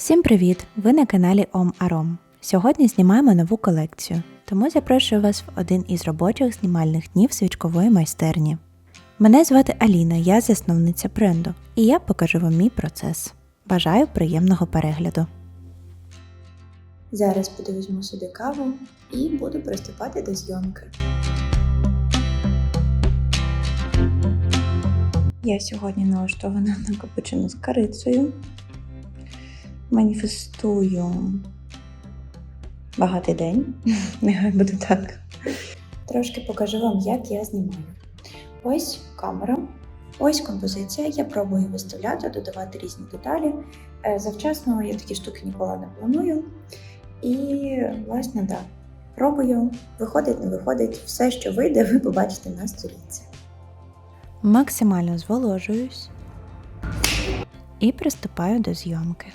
Всім привіт! Ви на каналі Ом Аром. Сьогодні знімаємо нову колекцію, тому запрошую вас в один із робочих знімальних днів свічкової майстерні. Мене звати Аліна, я засновниця бренду, і я покажу вам мій процес. Бажаю приємного перегляду. Зараз піду собі каву і буду приступати до зйомки. Я сьогодні налаштована на капучино з корицею. Маніфестую багатий день. Нехай буде так. Трошки покажу вам, як я знімаю. Ось камера, ось композиція. Я пробую виставляти, додавати різні деталі. Е, Завчасно я такі штуки ніколи не планую. І, власне, так. Пробую, виходить, не виходить. Все, що вийде, ви побачите на сторінці. Максимально зволожуюсь і приступаю до зйомки.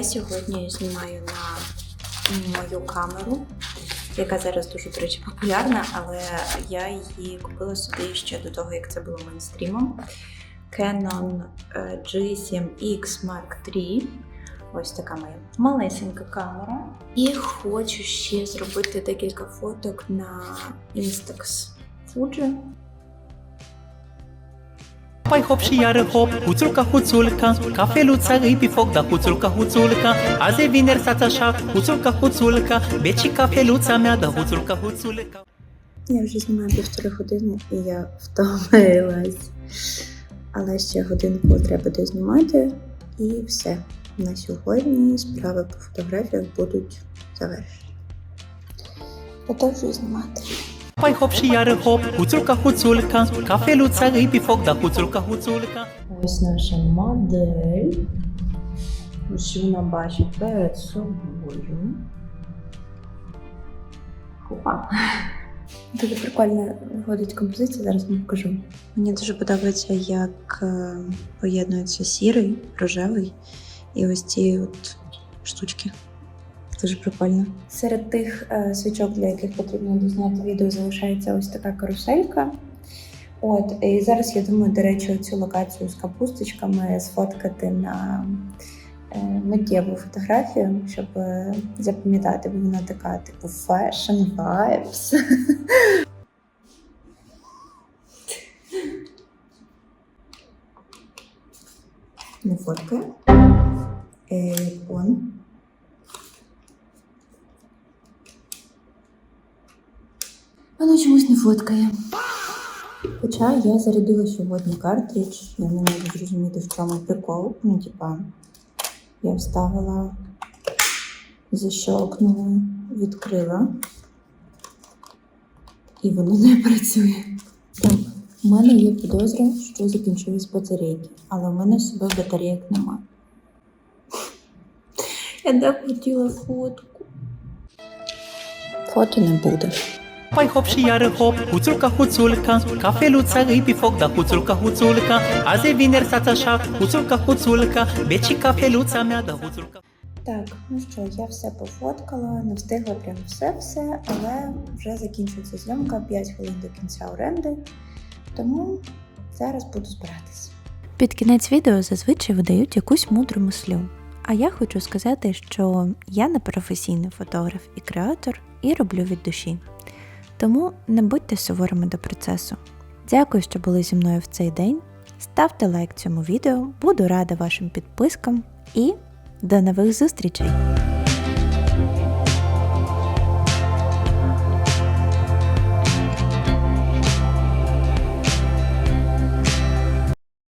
Я сьогодні знімаю на мою камеру, яка зараз дуже, до речі, популярна, але я її купила собі ще до того, як це було мейнстрімом. Canon е, G7X Mark III. Ось така моя малесенька камера. І хочу ще зробити декілька фоток на Instax Fuji. Pai hop și iară hop, huțulca, huțulca Cafeluța îi pe foc, da huțulca, huțulca Azi e vineri, stați așa, huțulca, huțulca Beci cafeluța mea, da huțulca, huțulca Я вже знімаю півтори години і я втомилась. Але ще годинку треба дознімати і все. На сьогодні справи по фотографіях будуть завершені. Продовжую знімати. Pai hop și iară hop, huțulca, huțulca Cafeluța îi pe foc, da huțulca, huțulca Ось наша модель. Ось вона бачить перед собою. Опа. Дуже прикольно виходить композиція, зараз вам покажу. Мені дуже подобається, як поєднується сірий, рожевий і ось ці от штучки. Дуже прикольно. Серед тих е, свічок, для яких потрібно дозняти відео, залишається ось така каруселька. От, і зараз я думаю, до речі, цю локацію з капусточками сфоткати на е, миттєву фотографію, щоб е, запам'ятати, бо вона така, типу, fashion vibes. Не фоткає. Е. Воно чомусь не фоткає. Хоча я зарядила сьогодні картридж, я не можу зрозуміти, в чому прикол. Ну, типа, я вставила, защелкнула, відкрила, і воно не працює. Так, у мене є підозра, що закінчились батарейки, але в мене собою батарейок нема. Я так хотіла фотку. Фото не буде. Pai hop și iară hop, huțulca, huțulca Cafeluța îi pe foc, da huțulca, huțulca Azi e vineri, stați așa, huțulca, huțulca Beci cafeluța mea, da huțulca Так, ну що, я все пофоткала, не встигла прям все-все, але вже закінчується зйомка 5 хвилин до кінця оренди, тому зараз буду збиратись. Під кінець відео зазвичай видають якусь мудру мислю. А я хочу сказати, що я не професійний фотограф і креатор і роблю від душі. Тому не будьте суворими до процесу. Дякую, що були зі мною в цей день. Ставте лайк цьому відео, буду рада вашим підпискам і до нових зустрічей!